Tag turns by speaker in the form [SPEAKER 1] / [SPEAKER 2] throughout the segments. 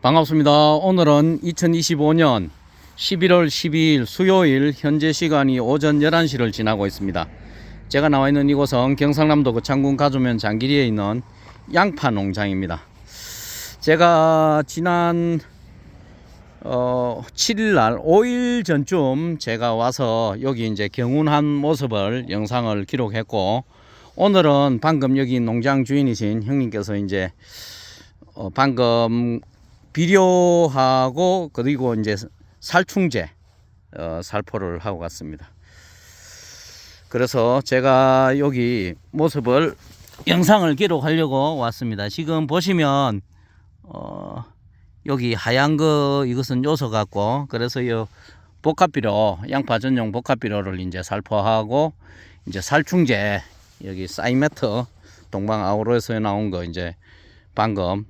[SPEAKER 1] 반갑습니다. 오늘은 2025년 11월 12일 수요일 현재 시간이 오전 11시를 지나고 있습니다. 제가 나와 있는 이곳은 경상남도 거창군 가주면 장기리에 있는 양파 농장입니다. 제가 지난 어, 7일 날 5일 전쯤 제가 와서 여기 이제 경운한 모습을 영상을 기록했고 오늘은 방금 여기 농장 주인이신 형님께서 이제 어, 방금 비료하고 그리고 이제 살충제 어, 살포를 하고 갔습니다. 그래서 제가 여기 모습을 영상을 기록하려고 왔습니다. 지금 보시면 어, 여기 하얀 거 이것은 요소 같고 그래서 이 복합비료 양파 전용 복합비료를 이제 살포하고 이제 살충제 여기 사이메트 동방 아우로에서 나온 거 이제 방금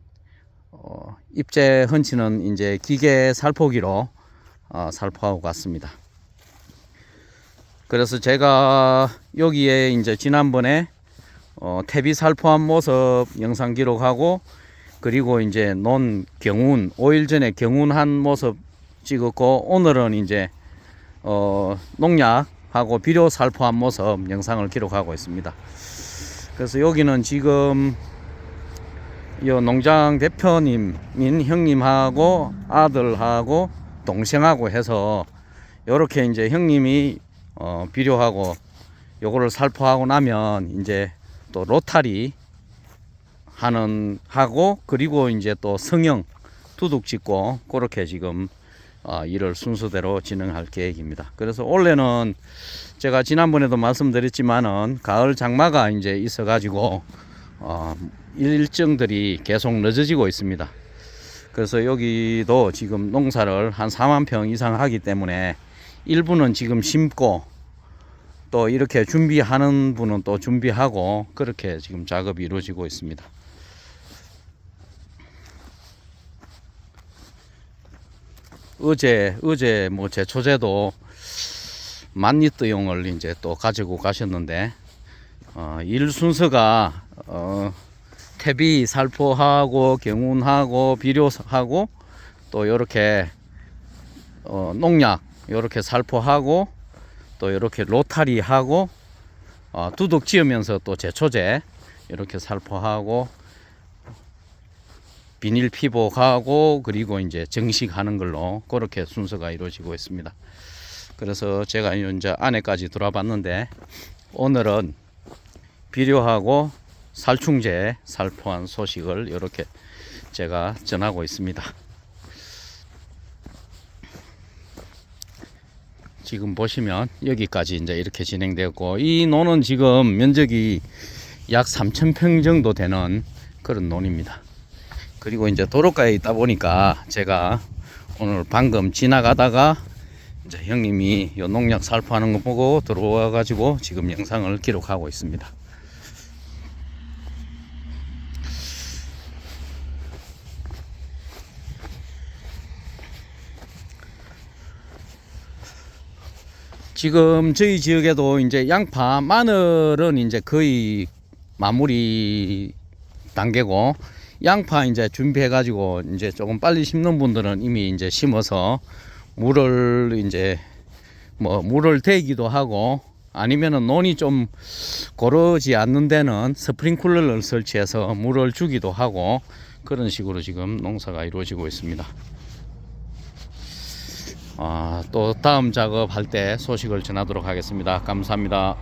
[SPEAKER 1] 어, 입제 흔치는 이제 기계 살포기로 어, 살포하고 갔습니다. 그래서 제가 여기에 이제 지난번에 어, 퇴비 살포한 모습 영상 기록하고 그리고 이제 논 경운 5일 전에 경운한 모습 찍었고 오늘은 이제 어, 농약하고 비료 살포한 모습 영상을 기록하고 있습니다. 그래서 여기는 지금 요 농장 대표님인 형님하고 아들하고 동생하고 해서 요렇게 이제 형님이 어 비료하고 요거를 살포하고 나면 이제 또 로타리 하는 하고 그리고 이제 또 성형 두둑 짓고 그렇게 지금 어, 일을 순서대로 진행할 계획입니다. 그래서 올해는 제가 지난번에도 말씀드렸지만은 가을 장마가 이제 있어 가지고 어, 일정들이 계속 늦어지고 있습니다. 그래서 여기도 지금 농사를 한 4만 평 이상 하기 때문에 일부는 지금 심고 또 이렇게 준비하는 분은 또 준비하고 그렇게 지금 작업이 이루어지고 있습니다. 어제 어제 뭐 제초제도 만 리터용을 이제 또 가지고 가셨는데 어, 일 순서가 어, 퇴비 살포하고 경운하고 비료하고 또 이렇게 어, 농약 이렇게 살포하고 또 이렇게 로타리 하고 어, 두둑 지으면서 또 제초제 이렇게 살포하고 비닐 피복하고 그리고 이제 정식하는 걸로 그렇게 순서가 이루어지고 있습니다. 그래서 제가 이제 안에까지 들어와 봤는데 오늘은 비료하고 살충제 살포한 소식을 이렇게 제가 전하고 있습니다. 지금 보시면 여기까지 이제 이렇게 진행되었고 이 논은 지금 면적이 약 3,000평 정도 되는 그런 논입니다. 그리고 이제 도로가에 있다 보니까 제가 오늘 방금 지나가다가 이제 형님이 요 농약 살포하는 거 보고 들어와 가지고 지금 영상을 기록하고 있습니다. 지금 저희 지역에도 이제 양파, 마늘은 이제 거의 마무리 단계고 양파 이제 준비해 가지고 이제 조금 빨리 심는 분들은 이미 이제 심어서 물을 이제 뭐 물을 대기도 하고 아니면은 논이 좀 고르지 않는 데는 스프링클러를 설치해서 물을 주기도 하고 그런 식으로 지금 농사가 이루어지고 있습니다. 아, 또 다음 작업할 때 소식을 전하도록 하겠습니다. 감사합니다.